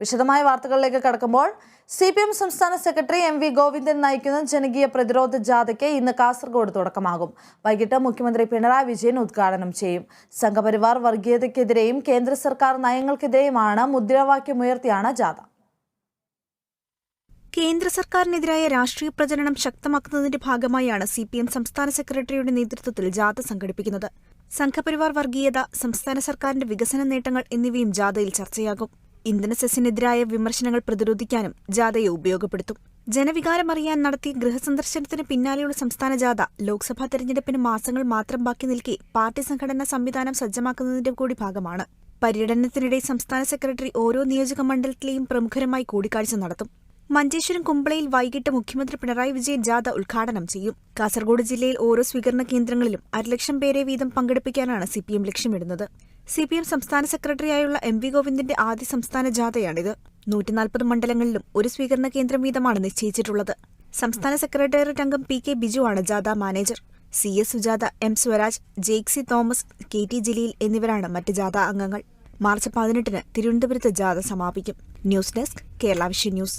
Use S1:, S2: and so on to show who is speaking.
S1: വിശദമായ വാർത്തകളിലേക്ക് കടക്കുമ്പോൾ സി പി എം സംസ്ഥാന സെക്രട്ടറി എം വി ഗോവിന്ദൻ നയിക്കുന്ന ജനകീയ പ്രതിരോധ ജാഥയ്ക്ക് ഇന്ന് കാസർഗോഡ് തുടക്കമാകും. വൈകിട്ട് മുഖ്യമന്ത്രി പിണറായി വിജയൻ ഉദ്ഘാടനം ചെയ്യും. സംഘപരിവാർ വർഗീയതയ്ക്കെതിരെയും കേന്ദ്ര സർക്കാർ നയങ്ങൾക്കെതിരെയുമാണ് മുദ്രാവാക്യമുയർത്തിയാണ് ജാഥ.
S2: കേന്ദ്ര സർക്കാരിനെതിരായ രാഷ്ട്രീയ പ്രചരണം ശക്തമാക്കുന്നതിന്റെ ഭാഗമായാണ് സി പി എം സംസ്ഥാന സെക്രട്ടറിയുടെ നേതൃത്വത്തിൽ ജാഥ സംഘടിപ്പിക്കുന്നത്. സംഘപരിവാർ വർഗീയത സംസ്ഥാന സർക്കാരിന്റെ വികസന നേട്ടങ്ങൾ എന്നിവയും ജാഥയിൽ ചർച്ചയാകും. ഇന്ധന സെസ്സിനെതിരായ വിമർശനങ്ങൾ പ്രതിരോധിക്കാനും ജാഥയെ ഉപയോഗപ്പെടുത്തും. ജനവികാരമറിയാൻ നടത്തിയ ഗൃഹസന്ദർശനത്തിന് പിന്നാലെയുള്ള സംസ്ഥാന ജാഥ ലോക്സഭാ തെരഞ്ഞെടുപ്പിന് മാസങ്ങൾ മാത്രം ബാക്കി നിൽക്കെ പാർട്ടി സംഘടനാ സംവിധാനം സജ്ജമാക്കുന്നതിന്റെ കൂടി ഭാഗമാണ്. പര്യടനത്തിനിടെ സംസ്ഥാന സെക്രട്ടറി ഓരോ നിയോജക മണ്ഡലത്തിലെയും പ്രമുഖരുമായി കൂടിക്കാഴ്ച നടത്തും. മഞ്ചേശ്വരം കുമ്പളയിൽ വൈകിട്ട് മുഖ്യമന്ത്രി പിണറായി വിജയൻ ജാഥ ഉദ്ഘാടനം ചെയ്യും. കാസർഗോഡ് ജില്ലയിൽ ഓരോ സ്വീകരണ കേന്ദ്രങ്ങളിലും അരലക്ഷം പേരെ വീതം പങ്കെടുപ്പിക്കാനാണ് സിപിഎം ലക്ഷ്യമിടുന്നത്. സി പി എം സംസ്ഥാന സെക്രട്ടറിയായുള്ള എം വി ഗോവിന്ദന്റെ ആദ്യ സംസ്ഥാന ജാഥയാണിത്. നൂറ്റിനാൽപ്പത് മണ്ഡലങ്ങളിലും ഒരു സ്വീകരണ കേന്ദ്രം വീതമാണ് നിശ്ചയിച്ചിട്ടുള്ളത്. സംസ്ഥാന സെക്രട്ടേറിയറ്റ് അംഗം പി കെ ബിജു ആണ് ജാഥ manager. C S Sujatha M Swaraj Jaick C Thomas K T Jaleel എന്നിവരാണ് മറ്റ് ജാഥ അംഗങ്ങൾ. മാർച്ച് പതിനെട്ടിന് തിരുവനന്തപുരത്ത് ജാഥ സമാപിക്കും. News desk Kerala vision news.